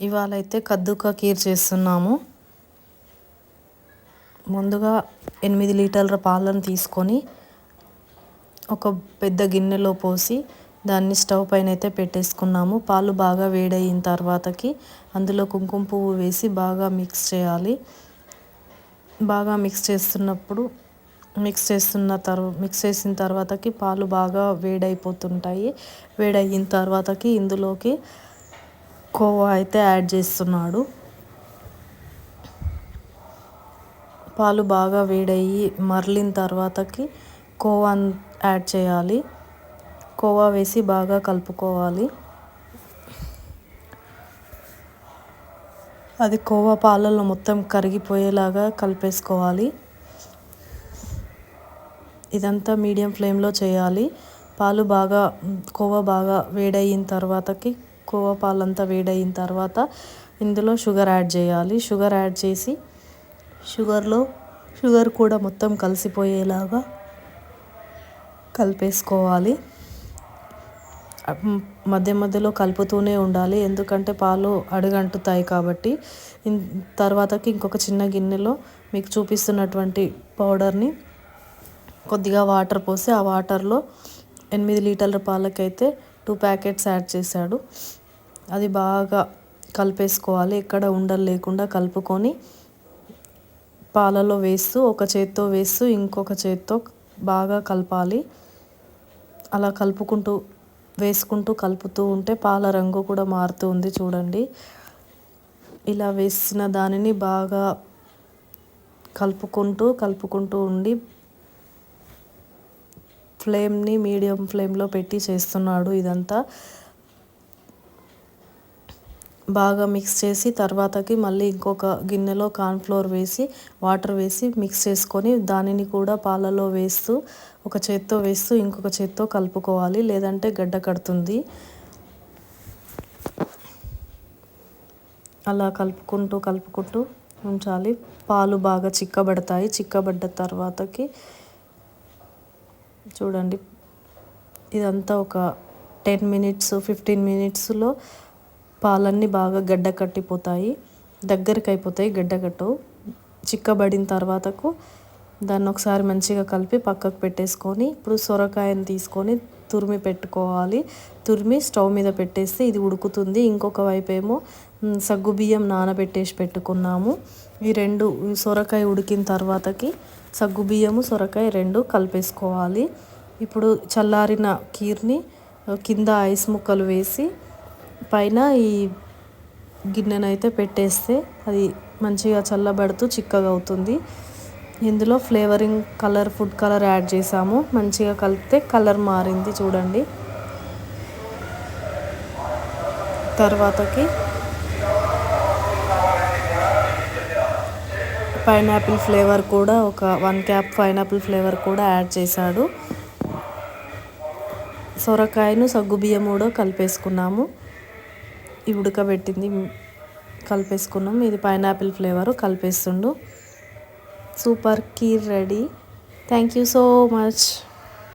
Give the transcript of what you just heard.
ఇవాళ అయితే కద్దుకా కీర్ చేస్తున్నాము. ముందుగా ఎనిమిది లీటర్ల పాలను తీసుకొని ఒక పెద్ద గిన్నెలో పోసి దాన్ని స్టవ్ పైన అయితే పెట్టేసుకున్నాము. పాలు బాగా వేడయిన తర్వాతకి అందులో కుంకుమ పువ్వు వేసి బాగా మిక్స్ చేయాలి. బాగా మిక్స్ చేస్తున్నప్పుడు మిక్స్ చేస్తున్న తర్వా మిక్స్ చేసిన తర్వాతకి పాలు బాగా వేడైపోతుంటాయి. వేడయిన తర్వాతకి ఇందులోకి కోవా అయితే యాడ్ చేస్తున్నాడు. పాలు బాగా వేడయ్యి మరలిన తర్వాతకి కోవా యాడ్ చేయాలి. కోవా వేసి బాగా కలుపుకోవాలి. అది కోవా పాలల్లో మొత్తం కరిగిపోయేలాగా కలిపేసుకోవాలి. ఇదంతా మీడియం ఫ్లేమ్లో చేయాలి. పాలు బాగా కోవా బాగా వేడయిన తర్వాతకి కోవా పాలంతా వేడయిన తర్వాత ఇందులో షుగర్ యాడ్ చేయాలి. షుగర్ యాడ్ చేసి షుగర్లో షుగర్ కూడా మొత్తం కలిసిపోయేలాగా కలిపేసుకోవాలి. మధ్య మధ్యలో కలుపుతూనే ఉండాలి. ఎందుకంటే పాలు అడుగంటుతాయి కాబట్టి తర్వాతకి ఇంకొక చిన్న గిన్నెలో మీకు చూపిస్తున్నటువంటి పౌడర్ని కొద్దిగా వాటర్ పోసి ఆ వాటర్లో ఎనిమిది లీటర్ల పాలకైతే టూ ప్యాకెట్స్ యాడ్ చేశాడు. అది బాగా కలిపేసుకోవాలి. ఎక్కడ ఉండలు లేకుండా కలుపుకొని పాలలో వేస్తూ ఒక చేత్తో వేస్తూ ఇంకొక చేత్తో బాగా కలపాలి. అలా కలుపుకుంటూ వేసుకుంటూ కలుపుతూ ఉంటే పాల రంగు కూడా మారుతూ ఉంది చూడండి. ఇలా వేసిన దానిని బాగా కలుపుకుంటూ కలుపుకుంటూ ఉండి ఫ్లేమ్ని మీడియం ఫ్లేమ్లో పెట్టి చేస్తున్నాడు ఇదంతా. బాగా మిక్స్ చేసి తర్వాతకి మళ్ళీ ఇంకొక గిన్నెలో కార్న్ఫ్లోర్ వేసి వాటర్ వేసి మిక్స్ చేసుకొని దానిని కూడా పాలలో వేస్తూ ఒక చేత్తో వేస్తూ ఇంకొక చేత్తో కలుపుకోవాలి. లేదంటే గడ్డ కడుతుంది. అలా కలుపుకుంటూ కలుపుకుంటూ ఉంచాలి. పాలు బాగా చిక్కబడతాయి. చిక్కబడ్డ తర్వాతకి చూడండి. ఇదంతా ఒక టెన్ మినిట్స్ ఫిఫ్టీన్ మినిట్స్లో పాలన్నీ బాగా గడ్డ కట్టిపోతాయి. దగ్గరికి అయిపోతాయి గడ్డ కట్టు. చిక్కబడిన తర్వాతకు దాన్ని ఒకసారి మంచిగా కలిపి పక్కకు పెట్టేసుకొని ఇప్పుడు సొరకాయని తీసుకొని తురిమి పెట్టుకోవాలి. తురిమి స్టవ్ మీద పెట్టేస్తే ఇది ఉడుకుతుంది. ఇంకొక వైపు ఏమో సగ్గుబియ్యం నానబెట్టేసి పెట్టుకున్నాము. ఈ రెండు సొరకాయ ఉడికిన తర్వాతకి సగ్గుబియ్యము సొరకాయ రెండు కలిపేసుకోవాలి. ఇప్పుడు చల్లారిన కీర్ని కింద ఐస్ ముక్కలు వేసి పైన ఈ గిన్నెనైతే పెట్టేస్తే అది మంచిగా చల్లబడుతూ చిక్కగా అవుతుంది. ఇందులో flavouring colour food colour add చేసాము. మంచిగా కలిపితే కలర్ మారింది చూడండి. తర్వాతకి పైనాపిల్ ఫ్లేవర్ కూడా ఒక వన్ క్యాప్ పైనాపిల్ ఫ్లేవర్ కూడా యాడ్ చేశాడు. సొరకాయను సగ్గుబియ్యం కూడా కలిపేసుకున్నాము. ఈ ఉడకబెట్టింది. కలిపేసుకున్నాం. ఇది pineapple flavour కలిపేస్తుండు. Super kheer ready. Thank you so much.